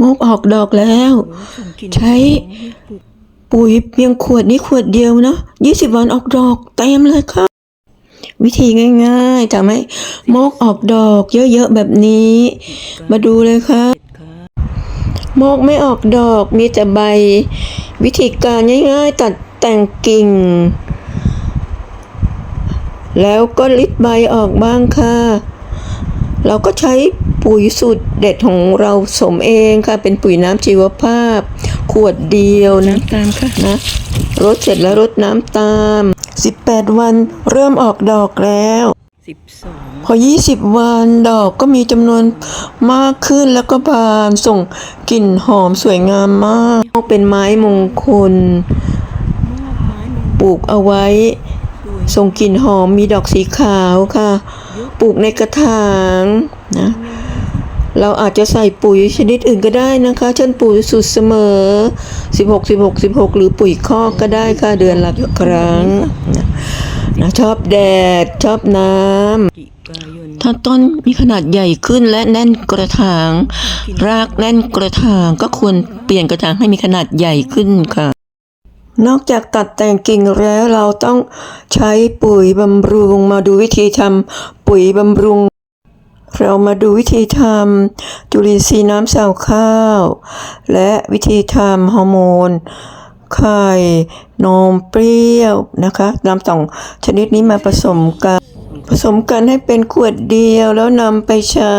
มกออกดอกแล้ว ใช้ปุ๋ยเพียงขวดนี้ขวดเดียวนะยี่สิบวันออกดอกเต็มเลยค่ะ วิธีง่ายๆทำให้มกออกดอกเยอะๆแบบนี้ มาดูเลยค่ะมกไม่ออกดอกมีแต่ใบ วิธีการง่ายๆ ตัดแต่งกิ่ง แล้วก็ลิดใบออกบ้างค่ะ เราก็ใช้ ปุ๋ยสูตรเด็ดของเราสมเองค่ะ เป็นปุ๋ยน้ำชีวภาพ ขวดเดียวนะตามค่ะนะรดเสร็จแล้วรดน้ำตาม 18 วันเริ่มออกดอกแล้วสิบสองพอ 20 วันดอกก็มีจำนวนมากขึ้นแล้วก็บานส่งกลิ่นหอมสวยงามมาก เป็นไม้มงคล ปลูกเอาไว้ ส่งกลิ่นหอมมีดอกสีขาวค่ะ ปลูกในกระถางนะ เราอาจจะใส่ปุ๋ยชนิดอื่นก็ได้นะคะ เช่นปุ๋ยสูตรเสมอ 16 16 16 หรือปุ๋ยคอกก็ได้ค่ะเดือนละครั้งนะชอบแดด ชอบน้ำถ้าต้นมีขนาดใหญ่ขึ้นและแน่นกระถาง รากแน่นกระถางก็ควรเปลี่ยนกระถางให้มีขนาดใหญ่ขึ้นค่ะนอกจากตัดแต่งกิ่งแล้วเราต้องใช้ปุ๋ยบำรุงมาดูวิธีทำปุ๋ยบำรุง เรามาดูวิธีทำจุลินทรีย์น้ำเสาข้าว และวิธีทำฮอร์โมน ไข่นมเปรี้ยวนะคะนำสองชนิดนี้มาผสมกัน ผสมกันให้เป็นขวดเดียวแล้วนำไปใช้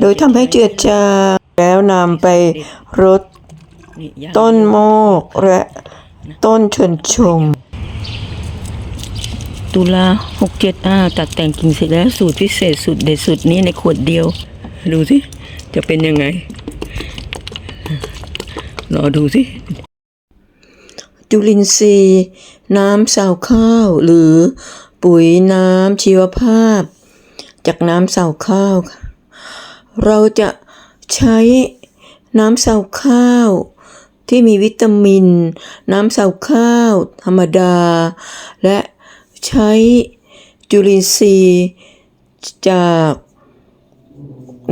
โดยทำให้เจือจางแล้วนำไปรดต้นโมกและต้นชนชม ตุลาหกเจ็ดอ่าตัดแต่งกิ่งเสร็จแล้วสูตรพิเศษสูตรเด็ดสูตรนี้ในขวดเดียว ดูสิ จะเป็นยังไง รอดูสิจุลินทรีย์ น้ำสาวข้าว หรือปุ๋ยน้ำชีวภาพ จากน้ำสาวข้าว เราจะใช้น้ำสาวข้าวที่มีวิตามิน น้ำสาวข้าว ธรรมดา และ ใช้จุลินทรีย์จาก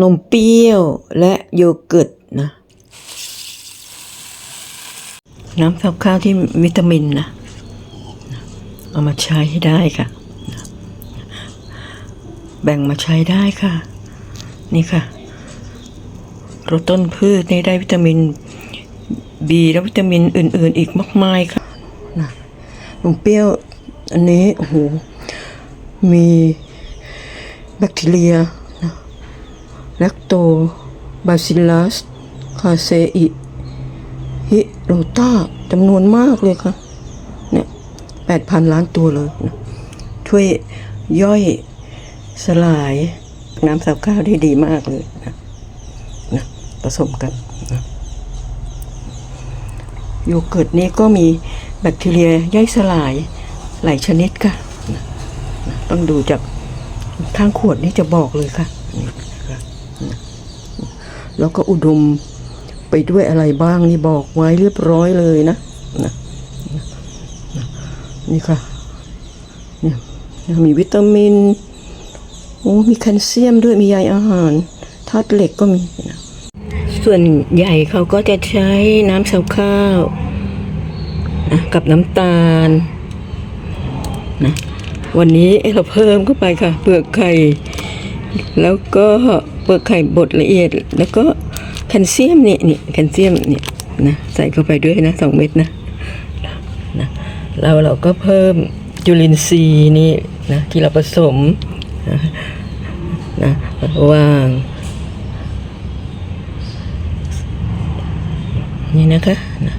นมเปรี้ยวและโยเกิร์ตนะ น้ำซับข้าวที่วิตามินนะ เอามาใช้ให้ได้ค่ะ แบ่งมาใช้ได้ค่ะ นี่ค่ะรดต้นพืชนี่ได้วิตามินบีและวิตามินอื่น ๆ อีกมากมายค่ะนะนมเปรี้ยว อันนี้โอ้โหมีแบคทีเรียนะแลคโตบาซิลลัสคาเซอิฮิโรตาจำนวนมากเลยค่ะเนี่ยแปดพันล้านตัวเลยนะช่วยย่อยสลายน้ำสาวข้าวได้ดีมากเลยนะนะผสมกันนะโยเกิร์ตนี้ก็มีแบคทีเรียย่อยสลาย หลายชนิดค่ะนะนะต้องดูจากข้างขวดนี้จะบอกเลยค่ะนี่ค่ะนะแล้วก็อุดมไปด้วยอะไรบ้างนี่บอกไว้เรียบร้อยเลยนะนะนะนะนี่ค่ะเนี่ยมีวิตามินโอ้มีแคลเซียมด้วยมีใยอาหารธาตุเหล็กก็มีนะส่วนใหญ่เขาก็จะใช้น้ำเสาข้าวนะกับน้ำตาล นะวันนี้เราเพิ่มเข้าไปค่ะ เปลือกไข่ แล้วก็เปลือกไข่บดละเอียด แล้วก็แคลเซียมนี่นี่แคลเซียมนี่นะใส่เข้าไปด้วยนะสองเม็ดนะนะแล้วเราก็เพิ่มจุลินทรีย์นี่นะที่เราผสมนะนะวางนี่นะคะนะ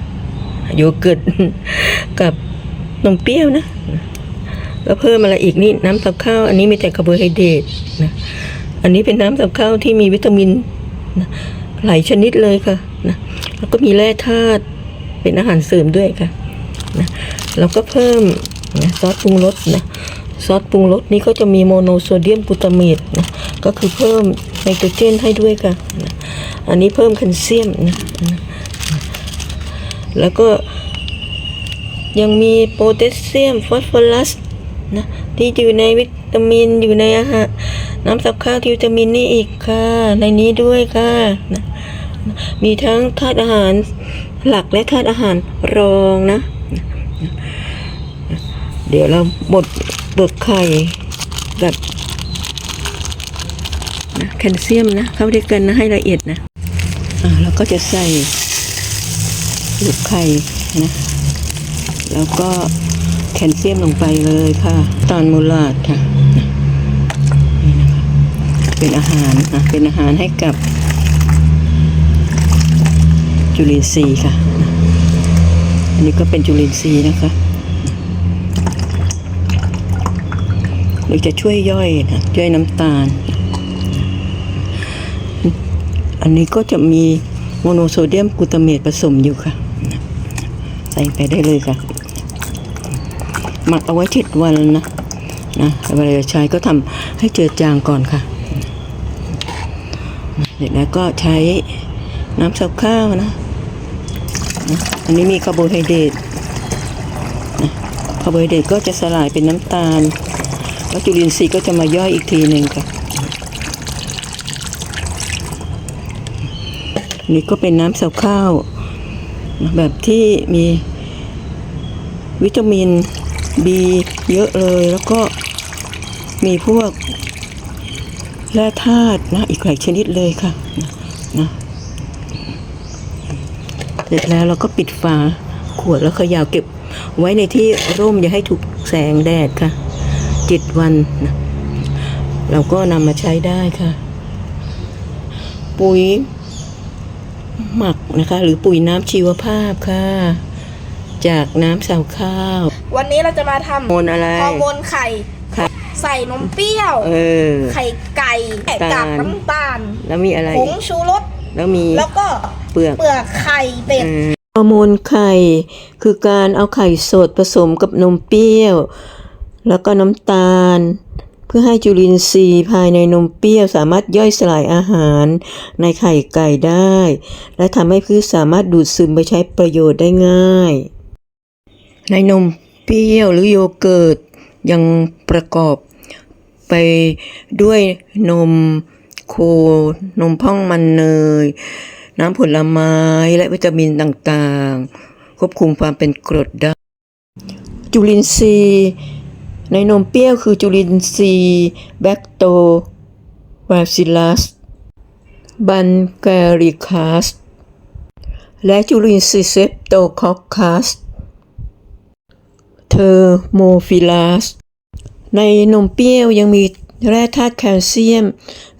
โยเกิร์ตกับนมเปรี้ยวนะ แล้วเพิ่มอะไรอีกนี่น้ำสับข้าวอันนี้มีแต่คาร์โบไฮเดรตนะอันนี้เป็นน้ำสับข้าวที่มีวิตามินนะหลายชนิดเลยค่ะนะแล้วก็มีแร่ธาตุเป็นอาหารเสริมด้วยค่ะนะแล้วก็เพิ่มนะซอสปรุงรสนะซอสปรุงรสนี้ก็จะมีโมโนโซเดียมกลูตาเมตนะก็คือเพิ่มไนโตรเจนให้ด้วยค่ะนะอันนี้เพิ่มแคลเซียมนะนะแล้วก็ยังมีโพแทสเซียมฟอสฟอรัส นะที่อยู่ในวิตามินอยู่ในอาหารน้ำสับข้าวที่วิตามินนี่อีกค่ะ ในนี้ด้วยค่ะนะมีทั้งธาตุอาหารหลักและธาตุอาหารรองนะ เดี๋ยวเราบดบดไข่แบบนะแคลเซียมนะ เข้าด้วยกันนะให้ละเอียดนะอ่าแล้วก็จะใส่ลูกไข่นะ แล้วก็ แคลเซียมลงไปเลยค่ะ ตอนมูลาดค่ะนี่นะคะเป็นอาหารนะเป็นอาหารให้กับ จุลินทรีย์ค่ะ อันนี้ก็เป็นจุลินทรีย์นะคะหรือจะช่วยย่อยนะย่อยน้ำตาล อันนี้ก็จะมีโมโนโซเดียมกลูตาเมตผสมอยู่ค่ะ ใส่ไปได้เลยค่ะ หมักเอาไว้เจ็ดวันนะนะเวลาใช้ก็ทำให้เจือจางก่อนค่ะเสร็จแล้วก็ใช้น้ำสับข้าวนะนะอันนี้มีคาร์โบไฮเดรตนะคาร์โบไฮเดรตก็จะสลายเป็นน้ำตาล แล้วจุลินทรีย์ก็จะมาย่อยอีกทีหนึ่งค่ะ นี่ก็เป็นน้ำสับข้าว แบบที่มีวิตามิน B เยอะเลยแล้วก็มีพวกแร่ธาตุนะอีกหลายชนิดเลยค่ะนะเสร็จแล้วเราก็ปิดฝาขวดแล้วขยาวเก็บไว้ในที่ร่มอย่าให้ถูกแสงแดดค่ะเจ็ดวันนะเราก็นำมาใช้ได้ค่ะ ปุ๋ยหมักนะคะ หรือปุ๋ยน้ำชีวภาพค่ะ จากน้ำสาวข้าว วันนี้เราจะมาทโมนอะไรำฮอร์โมนไข่ค่ะใส่นมเปรี้ยว เออ ไข่ไก่แกะตาลกากน้ำตาล แล้วมีอะไรผอีงกชูรส แล้วมี แล้วก็เปลือก เปลือกไข่เป็ดฮอร์โมนไข่ คือการเอาไข่สดผสมกับนมเปรี้ยว แล้วก็น้ำตาล เพื่อให้จุลินทรีย์ภายในนมเปรี้ยวสามารถย่อยสลายอาหารในไข่ไก่ได้ และทำให้พืชสามารถดูดซึมไปใช้ประโยชน์ได้ง่าย ในนมเปรี้ยวหรือโยเกิร์ตยังประกอบไปด้วยนมโคนมพ่องมันเนย น้ำผลไม้และวิตามินต่างๆ ควบคุมความเป็นกรดได้ จุลินทรีย์ ในนมเปรี้ยวคือจุลินทรีย์แบคโตบาซิลัส บันแกริคัส และจุลินทรีย์เซปโตคอคัส อร์โมฟิลัสในนมเปรี้ยวยังมีแร่ธาตุแคลเซียม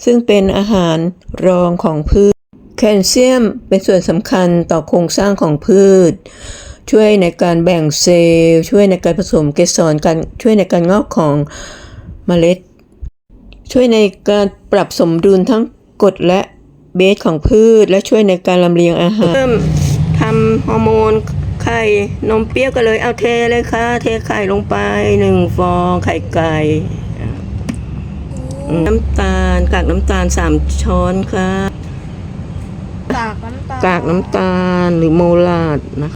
ซึ่งเป็นอาหารรองของพืช แคลเซียมเป็นส่วนสำคัญต่อโครงสร้างของพืช ช่วยในการแบ่งเซลล์ ช่วยในการผสมเกสรการช่วยในการงอกของเมล็ด ช่วยในการปรับสมดุลทั้งกรดและเบสของพืช และช่วยในการลำเลียงอาหารเริ่มทำฮอร์โมน ไข่นมเปรี้ยวกันเลย เอาเทเลยค่ะ เทไข่ลงไปหนึ่งฟองไข่ไก่ น้ำตาลกากน้ำตาลสามช้อนค่ะ กากน้ำตาลกากน้ำตาลหรือโมลาดนะ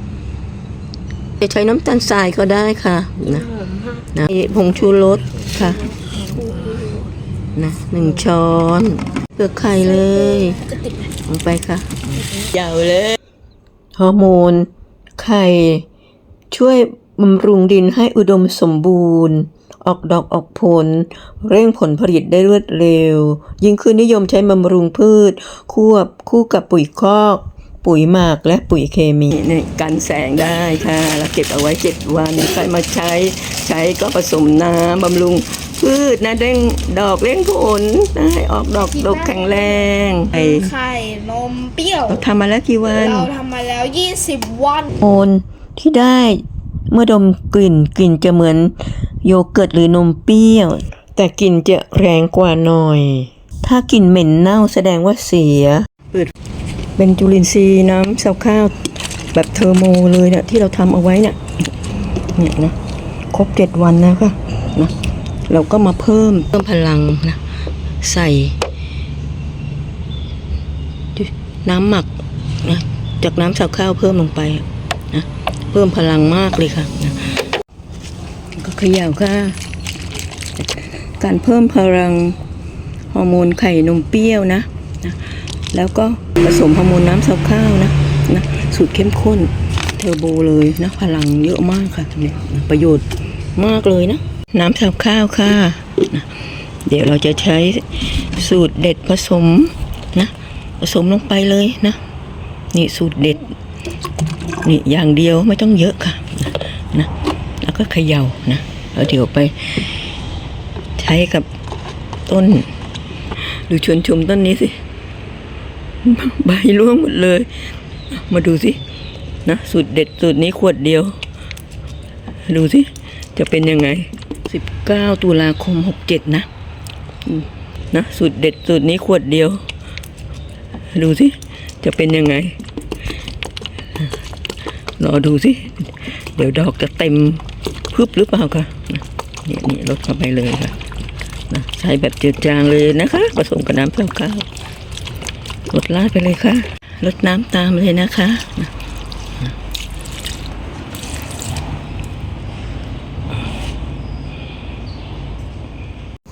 จะใช้น้ำตาลทรายก็ได้ค่ะนะนะผงชูรสค่ะนะหนึ่งช้อนเปลือกไข่เลยลงไปค่ะยาวเลยฮอร์โมน ไข่ ช่วยบำรุงดินให้อุดมสมบูรณ์ ออกดอกออกผล เร่งผลผลิตได้รวดเร็ว ยิ่งขึ้นนิยมใช้บำรุงพืช ควบคู่กับปุ๋ยคอก ปุ๋ยหมักและปุ๋ยเคมีนี่กันแสงได้ค่ะแล้วเก็บเอาไว้เจ็ดวันใครมาใช้ใช้ก็ผสมน้ำบำรุงพืชนะเร่งดอกเร่งผลให้ออกดอกดกแข็งแรงไอไข่ นมเปรี้ยว เราทำมาแล้วกี่วัน เราทำมาแล้ว 20 วัน โอนที่ได้เมื่อดมกลิ่นกลิ่นจะเหมือนโยเกิร์ตหรือนมเปรี้ยว แต่กลิ่นจะแรงกว่าหน่อย ถ้ากลิ่นเหม็นเน่าแสดงว่าเสีย เป็นจุลินทรีย์น้ำเสาข้าวแบบเทอร์โมเลยเนี่ยที่เราทำเอาไว้เนี่ยเนี่ยนะครบเจ็ดวันแล้วค่ะนะเราก็มาเพิ่มเพิ่มพลังนะใส่ น้ำหมักนะจากน้ำเสาข้าวเพิ่มลงไปนะเพิ่มพลังมากเลยค่ะนะก็เขย่าค่ะ การเพิ่มพลังฮอร์โมนไข่นมเปรี้ยวนะนะ แล้วก็ผสมฮอร์โมนน้ำซาข้าวนะนะสูตรเข้มข้นเทอร์โบเลยนะพลังเยอะมากค่ะเนี่ยประโยชน์มากเลยนะ น้ำซาข้าวค่ะนะเดี๋ยวเราจะใช้สูตรเด็ดผสม ผสมลงไปเลยนะ นี่สูตรเด็ด นี่อย่างเดียวไม่ต้องเยอะค่ะนะแล้วก็เขย่านะแล้วเดี๋ยวไป ใช้กับต้น ดูชวนชมต้นนี้สิ ใบร่วงหมดเลย มาดูสินะสูตรเด็ดสูตรนี้ขวดเดียว ดูสิ จะเป็นยังไง 19 ตุลาคม 67 นะอืมนะสูตรเด็ดสูตรนี้ขวดเดียว ดูสิ จะเป็นยังไง รอดูสิ เดี๋ยวดอกจะเต็มพึบหรือเปล่าคะนี่นี่ลดเข้าไปเลยค่ะนะใช้แบบจืดจางเลยนะคะ ผสมกับน้ำเปล่าข้าวกดลาดไปเลยค่ะลดน้ำตามเลยนะคะ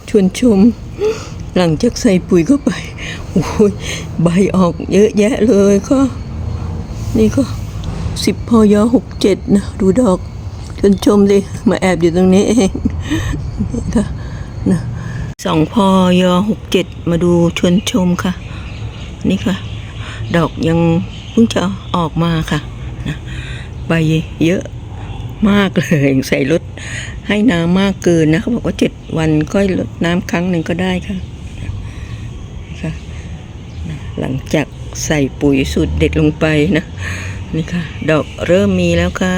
ชวนชม หลังจากใส่ปุ๋ยเข้าไป ใบออกเยอะแยะเลยค่ะนี่ก็สิบพอยหกเจ็ดนะดูดอกชวนชมดิมาแอบอยู่ตรงนี้เองนี่ค่ะนะสองพอยหกเจ็ดมาดูชวนชมค่ะ นี่ค่ะ ดอกยังเพิ่งจะออกมาค่ะนะใบเยอะมากเลยใส่รถให้น้ำมากเกินนะเขาบอกว่าเจ็ดวันก็ลดน้ำครั้งหนึ่งก็ได้ค่ะ หลังจากใส่ปุ๋ยสูตรเด็ดลงไปนะนี่ค่ะ ดอกเริ่มมีแล้วค่ะ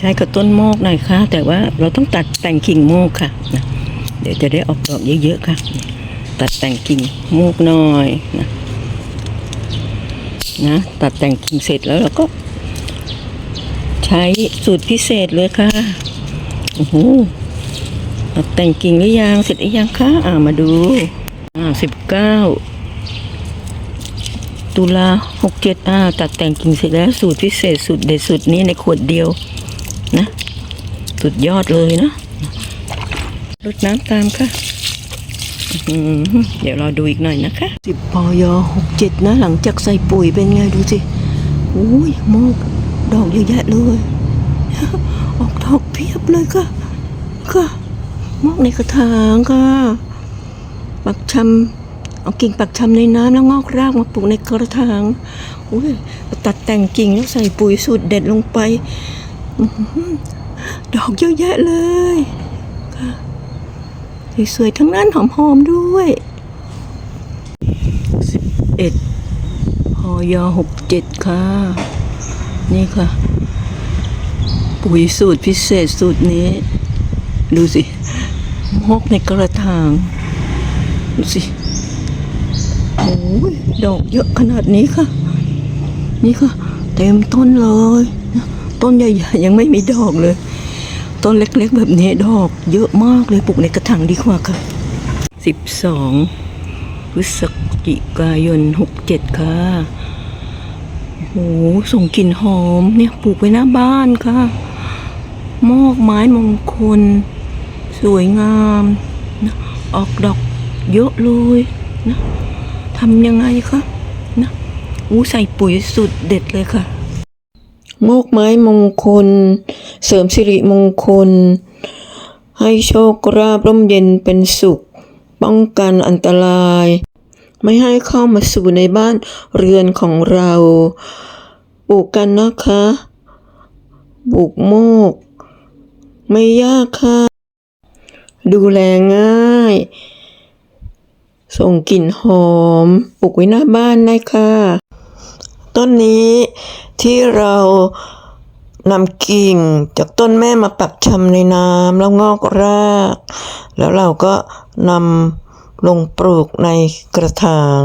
ใช้กับต้นโมกหน่อยค่ะ แต่ว่าเราต้องตัดแต่งกิ่งโมกค่ะนะเดี๋ยวจะได้ออกดอกเยอะๆค่ะ ตัดแต่งกิ่งโมกหน่อยนะนะตัดแต่งกิ่งเสร็จแล้วเราก็ ใช้สูตรพิเศษเลยค่ะโอ้โหตัดแต่งกิ่งหรือยังเสร็จหรือยังคะอ่ามาดู อ่าสิบเก้าตุลาหกเจ็ดอ่าตัดแต่งกิ่งเสร็จแล้วสูตรพิเศษสูตรเด็ดสูตรนี้ในขวดเดียวนะสุดยอดเลยนะรดน้ำตามค่ะเดี๋ยวรอดูอีกหน่อยนะคะสิบปอยหกเจ็ดนะ หลังจากใส่ปุ๋ยเป็นไงดูสิอุ้ยโมกดอกเยอะแยะเลยออกดอกเพียบเลยค่ะ ค่ะโมกในกระถางค่ะ ปักชำเอากิ่งปักชำในน้ำแล้วงอกรากมาปลูกในกระถางอุ้ยตัดแต่งกิ่งแล้วใส่ปุ๋ยสูตรเด็ดลงไปอดอกเยอะแยะเลยสวยๆทั้งนั้นหอมๆด้วยสิบเอ็ดพอยหกเจ็ดค่ะ นี่ค่ะ ปุ๋ยสูตรพิเศษสูตรนี้ ดูสิมกในกระถาง ดูสิโอ้ยดอกเยอะขนาดนี้ค่ะ นี่ค่ะ เต็มต้นเลย ต้นใหญ่ๆยังไม่มีดอกเลย ต้นเล็กๆแบบนี้ดอก เยอะมากเลยปลูกในกระถางดีกว่าค่ะสิบสองพฤศจิกายนหกเจ็ดค่ะโอ้โหส่งกลิ่นหอมเนี่ยปลูกไว้หน้าบ้านค่ะ มอกไม้มงคล สวยงาม ออกดอก เยอะเลยนะทำยังไงคะนะอู้ใส่ปุ๋ยสุดเด็ดเลยค่ะ โมกไม้มงคล เสริมสิริมงคล ให้โชคราบร่มเย็นเป็นสุข ป้องกันอันตราย ไม่ให้เข้ามาสู่ในบ้านเรือนของเราปลูกกันนะคะปลูกโมก ไม่ยากค่ะ ดูแลง่าย ส่งกลิ่นหอมปลูกไว้หน้าบ้านนะค่ะต้นนี้ที่เรานำกิ่งจากต้นแม่มาปักชำในน้ำแล้วงอกราก แล้วเราก็นำลงปลูกในกระถาง